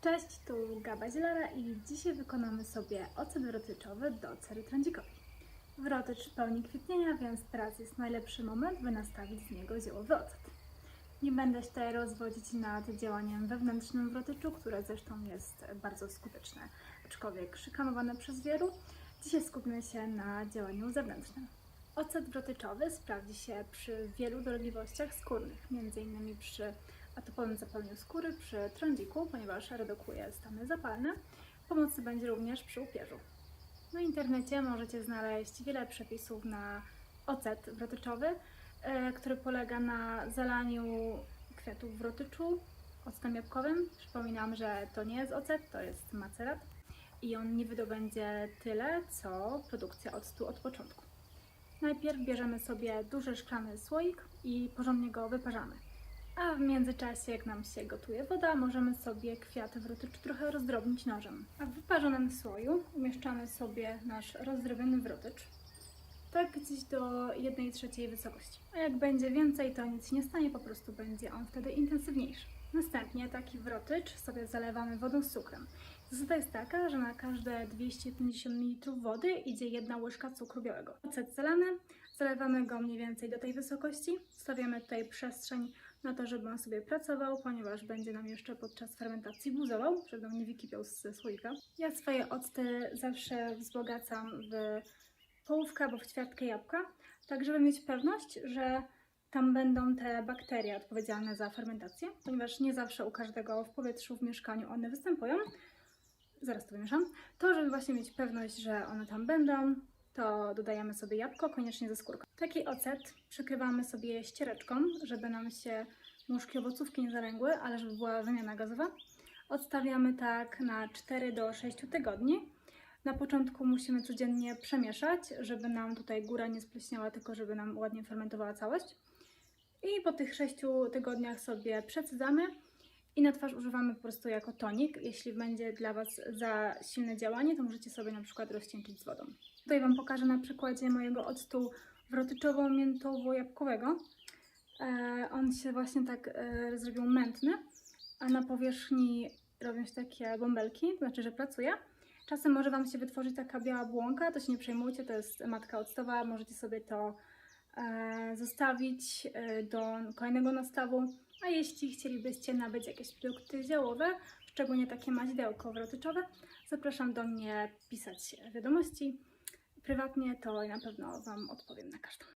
Cześć, tu Gaba Zielara i dzisiaj wykonamy sobie ocet wrotyczowy do cery trądzikowej. Wrotycz pełni kwietnienia, więc teraz jest najlepszy moment, by nastawić z niego ziołowy ocet. Nie będę się tutaj rozwodzić nad działaniem wewnętrznym wrotyczu, które zresztą jest bardzo skuteczne, aczkolwiek szykanowane przez wielu. Dzisiaj skupimy się na działaniu zewnętrznym. Ocet wrotyczowy sprawdzi się przy wielu dolegliwościach skórnych, m.in. przy atopowym zapaleniu skóry, przy trądziku, ponieważ redukuje stany zapalne. Pomocny będzie również przy upierzu. Na internecie możecie znaleźć wiele przepisów na ocet wrotyczowy, e, który polega na zalaniu kwiatów w rotyczu octem jabłkowym. Przypominam, że to nie jest ocet, to jest macerat i on nie wydobędzie tyle, co produkcja octu od początku. Najpierw bierzemy sobie duży szklany słoik i porządnie go wyparzamy. A w międzyczasie, jak nam się gotuje woda, możemy sobie kwiaty w rotyczu trochę rozdrobnić nożem. A w wyparzonym słoju umieszczamy sobie nasz rozdrobiony wrotycz. Tak gdzieś do 1 trzeciej wysokości. A jak będzie więcej, to nic nie stanie, po prostu będzie on wtedy intensywniejszy. Następnie taki wrotycz sobie zalewamy wodą z cukrem. Zasada jest taka, że na każde 250 ml wody idzie jedna łyżka cukru białego. Ocet zalany, zalewamy go mniej więcej do tej wysokości. Stawiamy tutaj przestrzeń na to, żeby on sobie pracował, ponieważ będzie nam jeszcze podczas fermentacji buzował, żeby nam nie wykipiał z słoika. Ja swoje octy zawsze wzbogacam w połówkę albo w ćwiartkę jabłka, tak żeby mieć pewność, że tam będą te bakterie odpowiedzialne za fermentację, ponieważ nie zawsze u każdego w powietrzu, w mieszkaniu one występują. Zaraz to wymieszam. To, żeby właśnie mieć pewność, że one tam będą, to dodajemy sobie jabłko, koniecznie ze skórką. Taki ocet przykrywamy sobie ściereczką, żeby nam się nóżki owocówki nie zalęgły, ale żeby była wymiana gazowa. Odstawiamy tak na 4 do 6 tygodni. Na początku musimy codziennie przemieszać, żeby nam tutaj góra nie spleśniała, tylko żeby nam ładnie fermentowała całość. I po tych 6 tygodniach sobie przecedzamy i na twarz używamy po prostu jako tonik. Jeśli będzie dla Was za silne działanie, to możecie sobie na przykład rozcieńczyć z wodą. Tutaj Wam pokażę na przykładzie mojego octu wrotyczowo-miętowo-jabłkowego. E, on się właśnie tak e, zrobił mętny, a na powierzchni robią się takie bąbelki, to znaczy, że pracuje. Czasem może Wam się wytworzyć taka biała błąka, to się nie przejmujcie, to jest matka octowa, możecie sobie to e, zostawić do kolejnego nastawu. A jeśli chcielibyście nabyć jakieś produkty ziołowe, szczególnie takie maźdełko wrotyczowe, zapraszam do mnie pisać wiadomości prywatnie, to na pewno Wam odpowiem na każdą.